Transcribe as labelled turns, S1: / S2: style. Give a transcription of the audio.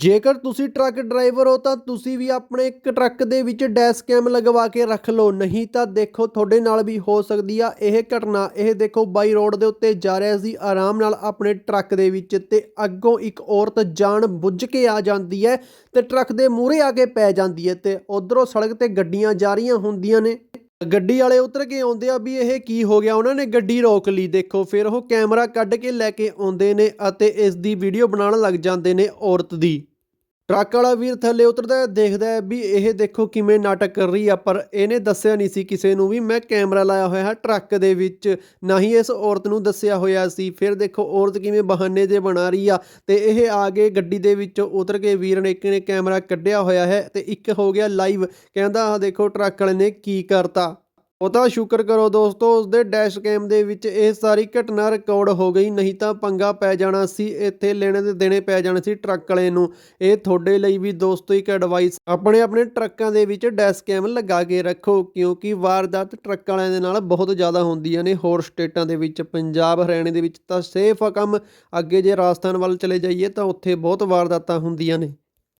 S1: ਜੇਕਰ ਤੁਸੀਂ truck driver ਹੋ ਤਾਂ ਤੁਸੀਂ ਵੀ ਆਪਣੇ ਇੱਕ ਟਰੱਕ ਦੇ ਵਿੱਚ ਡੈਸ਼ ਕੈਮ ਲਗਵਾ ਕੇ ਰੱਖ ਲਓ, ਨਹੀਂ ਤਾਂ ਦੇਖੋ ਤੁਹਾਡੇ ਨਾਲ ਵੀ ਹੋ ਸਕਦੀ ਆ ਇਹ ਘਟਨਾ। ਇਹ ਦੇਖੋ ਬਾਈ ਰੋਡ ਦੇ ਉੱਤੇ ਜਾ ਰਿਹਾ ਸੀ, ਆਰਾਮ ਨਾਲ ਆਪਣੇ ਟਰੱਕ ਦੇ ਵਿੱਚ ਤੇ ਅੱਗੋਂ ਇੱਕ ਔਰਤ ਜਾਣ ਬੁੱਝ ਕੇ ਆ ਜਾਂਦੀ ਹੈ ਤੇ ਟਰੱਕ ਦੇ ਮੂਹਰੇ ਆ ਕੇ ਪੈ ਜਾਂਦੀ ਹੈ ਤੇ ਉਧਰੋਂ ਸੜਕ ਤੇ ਗੱਡੀਆਂ ਜਾ ਰਹੀਆਂ ਹੁੰਦੀਆਂ ਨੇ। ਗੱਡੀ ਵਾਲੇ ਉਤਰ ਕੇ ਆਉਂਦੇ ਆ ਵੀ ਇਹ ਕੀ ਹੋ ਗਿਆ, ਉਹਨਾਂ ਨੇ ਗੱਡੀ ਰੋਕ ਲਈ। ਦੇਖੋ ਫਿਰ ਉਹ ਕੈਮਰਾ ਕੱਢ ਕੇ ਲੈ ਕੇ ਆਉਂਦੇ ਨੇ ਅਤੇ ਇਸ ਦੀ ਵੀਡੀਓ ਬਣਾਉਣ ਲੱਗ ਜਾਂਦੇ ਨੇ ਔਰਤ ਦੀ। ਟਰੱਕ ਵਾਲਾ ਵੀਰ ਥੱਲੇ ਉਤਰਦਾ ਦੇਖਦਾ ਵੀ ਇਹ ਦੇਖੋ ਕਿਵੇਂ ਨਾਟਕ ਕਰ ਰਹੀ ਆ, ਪਰ ਇਹਨੇ ਦੱਸਿਆ ਨਹੀਂ ਸੀ ਕਿਸੇ ਨੂੰ ਵੀ ਮੈਂ ਕੈਮਰਾ ਲਾਇਆ ਹੋਇਆ ਹੈ ਟਰੱਕ ਦੇ ਵਿੱਚ। ਨਾ ਹੀ ਇਸ ਔਰਤ ਨੂੰ ਦੱਸਿਆ ਹੋਇਆ ਸੀ। ਫਿਰ ਦੇਖੋ ਔਰਤ ਕਿਵੇਂ ਬਹਾਨੇ ਜੇ ਬਣਾ ਰਹੀ ਆ ਤੇ ਇਹ ਆ ਗਏ ਗੱਡੀ ਦੇ ਵਿੱਚੋਂ ਉਤਰ ਕੇ ਵੀਰ ਨੇ ਇੱਕ ਨੇ ਕੈਮਰਾ ਕੱਢਿਆ ਹੋਇਆ ਹੈ ਤੇ ਇੱਕ ਹੋ ਗਿਆ ਲਾਈਵ। ਕਹਿੰਦਾ ਆ ਦੇਖੋ ਟਰੱਕ ਵਾਲੇ ਨੇ ਕੀ ਕਰਤਾ। ਉਹ ਤਾਂ ਸ਼ੁਕਰ ਕਰੋ ਦੋਸਤੋ, ਉਸਦੇ ਡੈਸ਼ ਕੈਮ ਦੇ ਵਿੱਚ ਇਹ ਸਾਰੀ ਘਟਨਾ ਰਿਕਾਰਡ ਹੋ ਗਈ, ਨਹੀਂ ਤਾਂ ਪੰਗਾ ਪੈ ਜਾਣਾ ਸੀ, ਇੱਥੇ ਲੈਣੇ ਦੇ ਦੇਣੇ ਪੈ ਜਾਣੇ ਸੀ ਟਰੱਕ ਵਾਲੇ ਨੂੰ। ਇਹ ਤੁਹਾਡੇ ਲਈ ਵੀ ਦੋਸਤੋ ਇੱਕ ਐਡਵਾਈਸ ਆਪਣੇ ਆਪਣੇ ਟਰੱਕਾਂ ਦੇ ਵਿੱਚ ਡੈਸ਼ ਕੈਮ ਲਗਾ ਕੇ ਰੱਖੋ, ਕਿਉਂਕਿ ਵਾਰਦਾਤ ਟਰੱਕ ਵਾਲਿਆਂ ਦੇ ਨਾਲ ਬਹੁਤ ਜ਼ਿਆਦਾ ਹੁੰਦੀਆਂ ਨੇ, ਹੋਰ ਸਟੇਟਾਂ ਦੇ ਵਿੱਚ, ਪੰਜਾਬ, ਹਰਿਆਣੇ ਦੇ ਵਿੱਚ ਤਾਂ ਸੇਫ ਕੰਮ। ਅੱਗੇ ਜੇ ਰਾਜਸਥਾਨ ਵੱਲ ਚਲੇ ਜਾਈਏ ਤਾਂ ਉੱਥੇ ਬਹੁਤ ਵਾਰਦਾਤਾਂ ਹੁੰਦੀਆਂ ਨੇ।